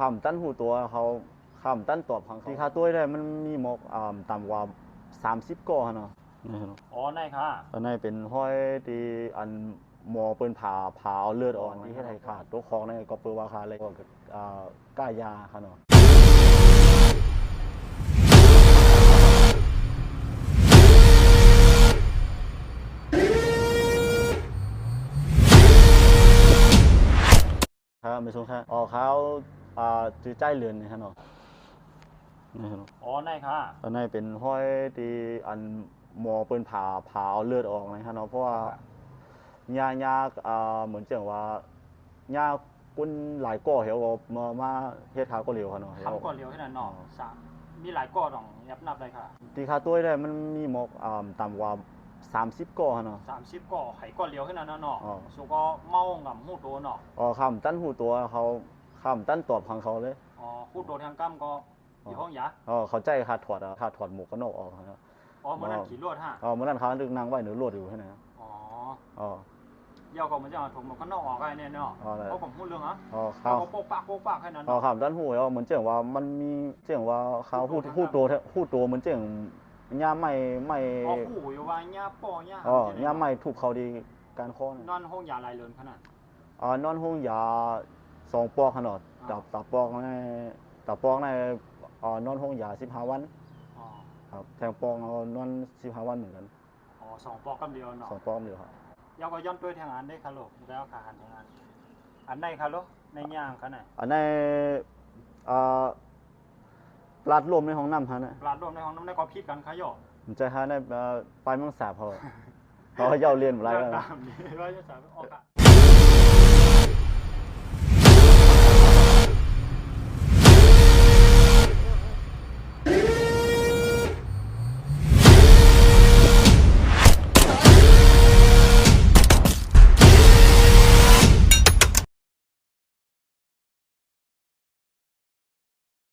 คำตั้นหูตัวเขาคำตั้นตอบของเขาที่ค่าตัวได้มันมีหมกอ่าต่ำกว่า30ก่อหั่นเนาะนี่เนาะอ๋อได้ค่ะอันนี้เป็นห้อยที่อันหมอเปิ้นผ่าผ่าเอาเลือดออกที่เฮ็ดให้ขาดตัวของนี่ก็เปิ้นว่าขาดเลยก็อ่าก้ายาค่ะเนาะครับไม่สงครับออกเขา อ่าจื้อใจเรือนนี่ฮะเนาะนี่ฮะเนาะอ๋อได้ค่ะอันนี้เป็นห้อยที่อันหมอเปิ้นผ่าผ่าเอาเลือดออกนะฮะเนาะเพราะว่ายายาอ่าเหมือนจังว่ายากุนหลายก่อเหี่ยวก็มามาเฮ็ดขาวก็เร็วค่ะเนาะเหี่ยวทำก่อนเร็วให้นั่นเนาะสามมีหลายก้อนของยับนับเลยค่ะที่ค่าตัวได้มันมีหมอกอ่าต่ำกว่า30ก่อค่ะเนาะสามสิบก่อไข่ก่อนเร็วให้นั่นเนาะอ๋อสุก็เมากับหูโตเนาะอ๋อคำตั้นหูตัวเขา คำตั้นตอบของเขาเลยอ๋อหูโตทางกั้มก็อยู่ห้องยาอ๋อเขาใจขาดถอดอะขาดถอดหมวกกันน็อกออกครับอ๋อเมื่อนั้นขี่รถฮะอ๋อเมื่อนั้นเขาดึกนางไว้หนูรวดอยู่ให้นะอ๋ออ๋อเยาก็มันจะเอาถุงมันก็นอกออกไอ้เนี่ยเนาะอ๋อได้เพราะผมพูดเรื่องอะอ๋อเขาเขาก็โป๊กปากโป๊กปากแค่นั้นอ๋อเนาะคำตั้นหูแล้วเหมือนจังว่ามันมีจังว่าเขาพูดพูดตัวพูดตัวเหมือนจังย่าไม่ไม่อ๋อหูอยู่ว่าญ่าป้อญ่าอ๋อย่าไม่ถูกเขาดีการข้อนะนอนห้องยาลายเลินขนาดอ่านอนห้องยา สองปอกขนาดอ๋อตับตับปอกในตับปอกในอ่านอนห้องยาสิบห้าวันอ๋อครับแทงปอกเอานอนสิบห้าวันเหมือนกันอ๋อสองปอกกันเดียวเนาะสองปอกเดียวครับเยาก็ย้อนตัวทางอันได้ค่ะลูกแล้วขาหันทางอันอันไหนค่ะลูกในย่างขนาดอันในอ่าปลัดลมในห้องน้ำฮะนะปลาดรวมในห้องน้ำในก็พิดกันค่ะโยผมใจฮะในอ่าปลายมังสาบเขาเขาเย้าเรียนอะไรเดิกันนตามนี้ว่าจะสามออกอะ